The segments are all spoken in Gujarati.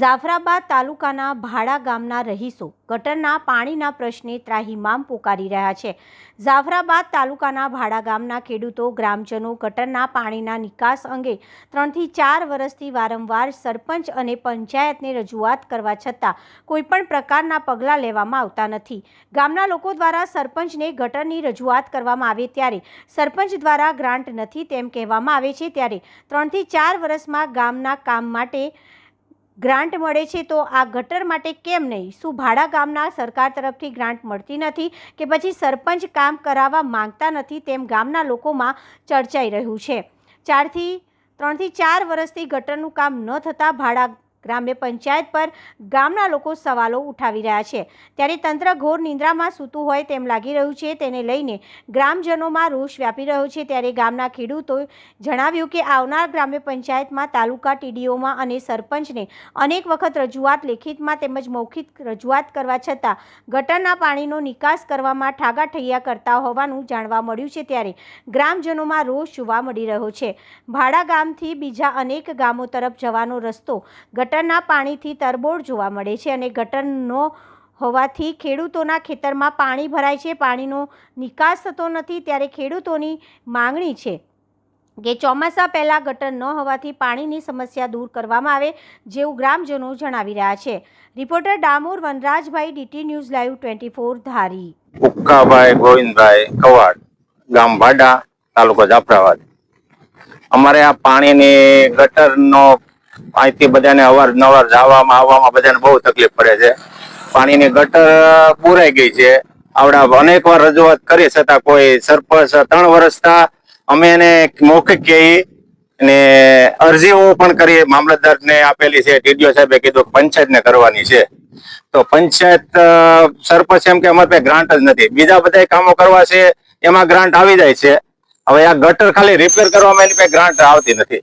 જાફરાબાદ તાલુકાના ભાડા ગામના રહીશો ગટરના પાણીના પ્રશ્ને ત્રાહિમામ પોકારી રહ્યા છે. જાફરાબાદ તાલુકાના ભાડા ગામના ખેડૂતો, ગ્રામજનો ગટરના પાણીના નિકાસ અંગે ત્રણથી ચાર વર્ષથી વારંવાર સરપંચ અને પંચાયતને રજૂઆત કરવા છતાં કોઈપણ પ્રકારના પગલાં લેવામાં આવતા નથી. ગામના લોકો દ્વારા સરપંચને ગટરની રજૂઆત કરવામાં આવે ત્યારે સરપંચ દ્વારા ગ્રાન્ટ નથી તેમ કહેવામાં આવે છે ત્યારે ત્રણથી ચાર વર્ષમાં ગામના કામ માટે ગ્રાન્ટ મળે છે, તો આ ગટર માટે કેમ નહીં? શું ભાડા ગામના સરકાર તરફથી ગ્રાન્ટ મળતી નથી કે પછી સરપંચ કામ કરાવવા માંગતા નથી તેમ ગામના લોકોમાં ચર્ચાઈ રહ્યું છે? ચારથી, ત્રણથી ચાર વર્ષથી ગટરનું કામ ન થતાં ભાડા ગ્રામ્ય પંચાયત પર ગામના લોકો સવાલો ઉઠાવી રહ્યા છે. ત્યારે તંત્ર ઘોર નિંદ્રામાં સૂતું હોય તેમ લાગી રહ્યું છે. તેને લઈને ગ્રામજનોમાં રોષ વ્યાપી રહ્યો છે. ત્યારે ગામના ખેડૂતોએ જણાવ્યું કે આવનાર ગ્રામ્ય પંચાયતમાં તાલુકા ટીડીઓમાં અને સરપંચને અનેક વખત રજૂઆત લેખિતમાં તેમજ મૌખિક રજૂઆત કરવા છતાં ગટરના પાણીનો નિકાસ કરવામાં ઠાગાઠૈયા કરતા હોવાનું જાણવા મળ્યું છે. ત્યારે ગ્રામજનોમાં રોષ જોવા મળી રહ્યો છે. ભાડા ગામથી બીજા અનેક ગામો તરફ જવાનો રસ્તો ગટરના પાણીથી તરબોળ જોવા મળે છે અને ગટરનો હોવાથી ખેડૂતોના ખેતરમાં પાણી ભરાય છે. પાણીનો નિકાસ થતો નથી ત્યારે ખેડૂતોની માંગણી છે કે ચોમાસા પહેલાં ગટર ન હોવાથી પાણીની સમસ્યા દૂર કરવામાં આવે જેવું ગ્રામજનો જણાવી રહ્યા છે. Reporter Damor Vanrajbhai, DT news live twenty four Dhari. Ukkabhai Govindbhai Kavad, ગામ ભાડા, તાલુકો જાફરાબાદ. અમારે આ પાણીની ગટરનો અહીંથી બધાને અવારનવાર જવામાં, આવવામાં બધાને બહુ તકલીફ પડે છે. પાણીની ગટર પૂરાઈ ગઈ છે. આવડા અનેક વાર રજૂઆત કરી છતાં કોઈ સરપંચ ત્રણ વર્ષતા અમે એને મૌખિક કહી ને અરજીઓ પણ કરી મામલતદારને આપેલી છે. ટીડીઓ સાહેબે કીધું પંચાયત પંચાયતને કરવાની છે. તો પંચાયત સરપંચ એમ કે અમારે ગ્રાન્ટ જ નથી. બીજા બધા કામો કરવા છે, એમાં ગ્રાન્ટ આવી જાય છે. હવે આ ગટર ખાલી રિપેર કરવામાં એની ગ્રાન્ટ આવતી નથી.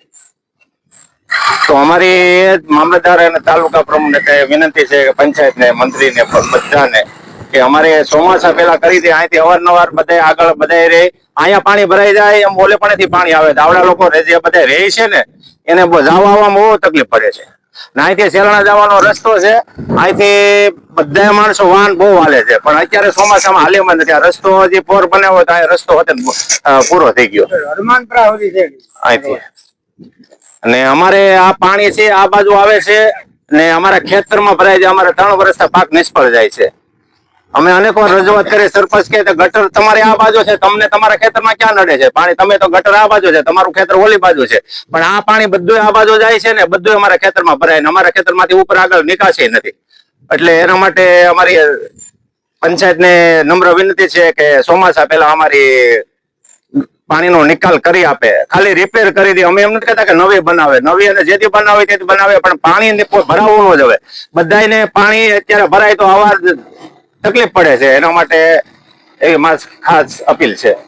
તો અમારી મામલતદાર અને તાલુકા પ્રમુખને વિનંતી છે કે પંચાયતને મંત્રીને ને બધાને કે અમારે ચોમાસા પેલા કરી દે અહીંથી અવારનવાર બધા આગળ બધા રે અહીંયા પાણી ભરાઈ જાય એમ ઓલે પાણીથી પાણી આવે. આવડા લોકો જે બધા રહે છે ને એને જવા આવવામાં બહુ તકલીફ પડે છે. અહીંથી સેલણા જવાનો રસ્તો છે. અહીંથી બધા માણસો વાહન બહુ હાલે છે. પણ અત્યારે ચોમાસામાં હાલેમાં નથી. આ રસ્તો હજી પોર બનાવ્યો તો આ રસ્તો હતો પૂરો થઈ ગયો. હનુમાનપુરા સુધી છે. અહીંથી. અને અમારે આ પાણી છે, આ બાજુ આવે છે ને અમારા ખેતરમાં ભરાય છે, અમારે ત્રણ વર્ષના પાક નિષ્ફળ જાય છે. અમે અનેક વાર રજૂઆત કરી, સરપંચ કે ગટર તમારે આ બાજુ છે, તમને તમારા ખેતરમાં ક્યાં નડે છે? પાણી તમે તો ગટર આ બાજુ છે, તમારું ખેતર ઓલી બાજુ છે. પણ આ પાણી બધું આ બાજુ જાય છે ને બધું અમારા ખેતરમાં ભરાય ને અમારા ખેતરમાંથી ઉપર આગળ નિકાસી નથી. એટલે એના માટે અમારી પંચાયતને નમ્ર વિનંતી છે કે ચોમાસા પહેલા અમારી પાણીનો નિકાલ કરી આપે. ખાલી રિપેર કરી દે. અમે એમ નથી કહેતા કે નવી બનાવે. નવી અને જેથી બનાવે તેથી બનાવે, પણ પાણી ભરાવવું ન જવે. બધાને પાણી અત્યારે ભરાય તો આવા તકલીફ પડે છે. એના માટે એવી મારી ખાસ અપીલ છે.